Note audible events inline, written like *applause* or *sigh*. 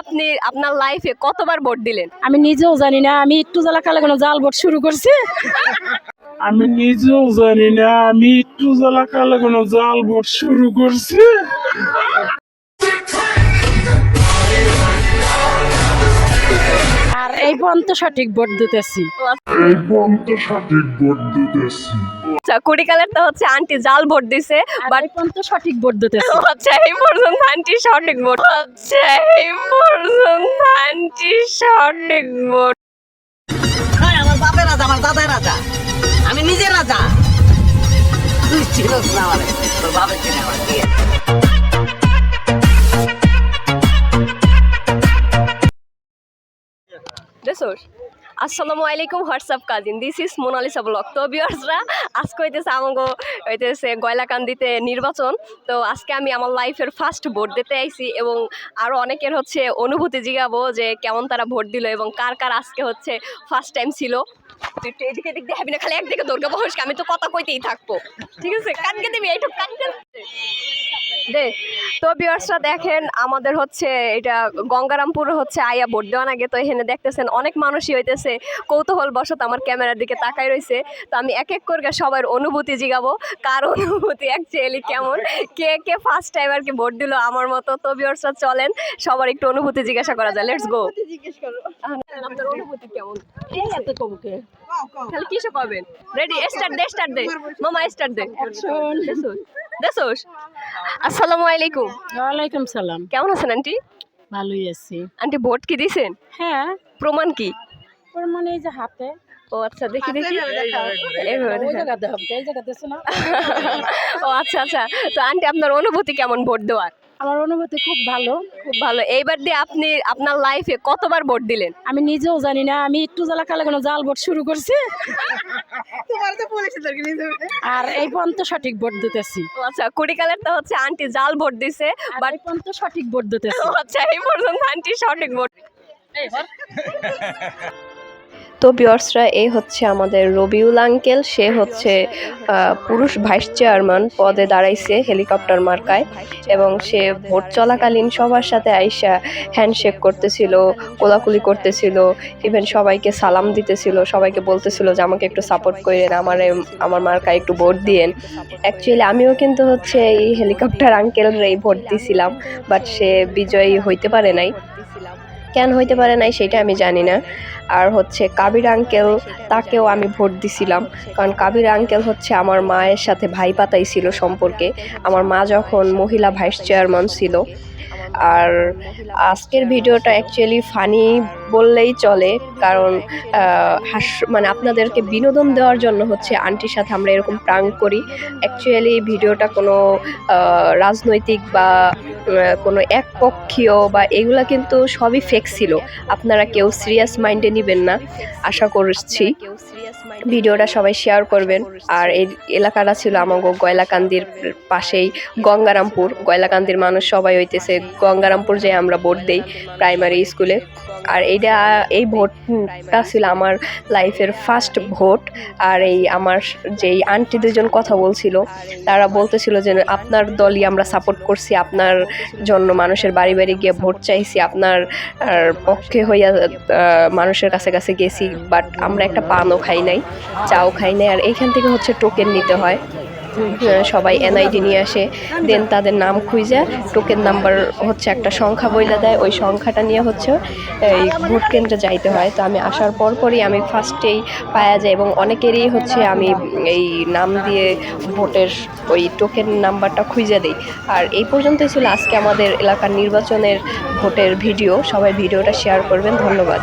আপনি আপনার লাইফে কতবার ভোট দিলেন? আমি নিজেও জানি না আমি একটু জ্বালা কালে কোনো জাল ভোট শুরু করছি। আমি নিজেও জানি না আমি একটু জ্বালা কালে কোনো জাল ভোট শুরু করছি। এই পর্যন্ত সঠিক ভোট দিতেছি। এই পর্যন্ত সঠিক ভোট দিতেছি। আচ্ছা কুড়িকালের তো হচ্ছে আন্টি জাল ভোট দিছে বাট পর্যন্ত সঠিক ভোট দিতেছি। আচ্ছা এই পর্যন্ত আন্টি সঠিক ভোট আচ্ছা এই পর্যন্ত আন্টি সঠিক ভোট। আমার বাপের রাজা আমার দাদার রাজা আমি নিজের রাজা। তুই চিনস না আমার তোর বাপের আসসালামু আলাইকুম, WhatsApp cousin. This is Monalisa blog তো ভিউয়ার্সরা আজকে হইতেছে আমাগো, হইতেছে গয়লাকান্দিতে নির্বাচন। তো আজকে আমি আমার লাইফের ফার্স্ট ভোট দিতে আইছি এবং আরও অনেকের হচ্ছে অনুভূতি জিগাবো যে কেমন তারা ভোট দিল এবং কার কার আজকে হচ্ছে ফার্স্ট টাইম ছিল। এদিক দেখাবি না, খালি একদিকে দুর্গা বহসকে আমি তো কথা কইতেই থাকব। ঠিক আছে? কানকে দিবি, এইটুক কানকে দে। তো ভিউয়ার্সরা দেখেন আমাদের হচ্ছে এটা গঙ্গারামপুর হচ্ছে আয়া ভোট দেওয়ার আগে তো এখানে দেখতেছেন অনেক মানুষই হইতেছে। কৌতূহল বশত আমার ক্যামেরার দিকে তাকাই রয়েছে তো আমি এক এক করে সবার অনুভূতি জিগাবো। কার অনুভূতি অ্যাকচুয়ালি কেমন? কে কে ফার্স্ট টাইম আর কি ভোট দিল আমার মতো? তো ভিউয়ার্সরা চলেন সবার একটু অনুভূতি জিজ্ঞাসা করা যায় লেটস গো জিজ্ঞেস করো। আপনার অনুভূতি কেমন? এত কবুকে তাহলে কিসে পাবেন? রেডি স্টার্ট দে স্টার্ট দে। মামা স্টার্ট দে। দেছোস আসসালামু আলাইকুম ওয়ালাইকুম সালাম। কেমন আছেন আন্টি? ভালোই আছি। আন্টি ভোট কি দিছেন হ্যাঁ। প্রমাণ কি? ওর মানে এই যে হাতে। ও আচ্ছা দেখি দেখি। ও আচ্ছা আচ্ছা। তো আন্টি আপনার অনুভূতি কেমন ভোট দেওয়ার? আমার অনুভূতি খুব ভালো। খুব ভালো। এইবার দিয়ে আপনি আপনার লাইফে কতবার ভোট দিলেন? আমি নিজেও জানি না আমি একটু জ্বালা কালে কোনো জাল ভোট শুরু করছি। আর এই পর্যন্ত সঠিক ভোট দিতেছি। আচ্ছা কুড়িকালের তো হচ্ছে আন্টি জাল ভোট দিছে বাট বাট এই পর্যন্ত সঠিক ভোট দিতেছি। আচ্ছা এই পর্যন্ত আন্টি সঠিক ভোট। *laughs* তো বিয়ার্সরা এই হচ্ছে আমাদের রবিউল আঙ্কেল, সে হচ্ছে পুরুষ ভাইস চেয়ারম্যান পদে দাঁড়াইছে হেলিকপ্টার মার্কায় এবং সে ভোট চলাকালীন সবার সাথে আইসা হ্যান্ডশেক করতেছিল, কোলাকুলি করতেছিল ইভেন সবাইকে সালাম দিতেছিল, সবাইকে বলতেছিল যে আমাকে একটু সাপোর্ট করেন, আমার আমার মার্কায় একটু ভোট দিয়েন। অ্যাকচুয়ালি আমিও কিন্তু হচ্ছে এই হেলিকপ্টার আঙ্কেলরাই ভোট দিছিলাম বাট সে বিজয়ী হইতে পারে নাই। কেন হইতে পারে নাই সেটা আমি জানি না। আর হচ্ছে কাবির আঙ্কেল, তাকেও আমি ভোট দিছিলাম। কারণ কাবির আঙ্কেল হচ্ছে আমার মায়ের সাথে ভাই পাতাই ছিল সম্পর্কে। আমার মা যখন মহিলা ভাইস চেয়ারম্যান ছিল। আর আজকের ভিডিওটা অ্যাকচুয়ালি ফানি বললেই চলে। কারণ হাস মানে আপনাদেরকে বিনোদন দেওয়ার জন্য হচ্ছে আন্টির সাথে আমরা এরকম প্রাঙ্ক করি। অ্যাকচুয়ালি ভিডিওটা কোনো রাজনৈতিক বা কোনো একপক্ষীয় বা এগুলো কিন্তু সবই ফেক ছিল। আপনারা কেউ সিরিয়াস মাইন্ডে নেবেন না। আশা করছি। ভিডিওটা সবাই শেয়ার করবেন। আর এই এলাকাটা ছিল আমাগো গয়লাকান্দির পাশেই গঙ্গারামপুর। গয়লাকান্দির মানুষ সবাই হইতেছে। গঙ্গারামপুর যে আমরা ভোট দেই প্রাইমারি স্কুলে আর এইটা, এই ভোটটা ছিল আমার লাইফের ফার্স্ট ভোট। আর এই আমার যেই আন্টি দুজন কথা বলছিল, তারা বলতেছিল যে আপনার দলই আমরা সাপোর্ট করছি, আপনার জন্য মানুষের বাড়ি বাড়ি গিয়ে ভোট চাইছি, আপনার পক্ষে হইয়া মানুষের কাছে কাছে গেছি বাট আমরা একটা পানও খাই নাই। চাও খাই নাই আর এইখান থেকে হচ্ছে টোকেন নিতে হয়। সবাই এনআইডি নিয়ে আসে। দেন তাদের নাম খুঁজে টোকেন নাম্বার হচ্ছে একটা সংখ্যা বইলা দেয়। ওই সংখ্যাটা নিয়ে হচ্ছে, এই ভোট কেন্দ্রে যাইতে হয়। তো আমি আসার পর পরই আমি ফার্স্টেই পাওয়া যায় এবং অনেকেরই হচ্ছে আমি এই নাম দিয়ে ভোটের ওই টোকেন নাম্বারটা খুঁজে দিই। আর এই পর্যন্তই ছিল আজকে আমাদের এলাকার নির্বাচনের ভোটের ভিডিও। সবাই ভিডিওটা শেয়ার করবেন। ধন্যবাদ।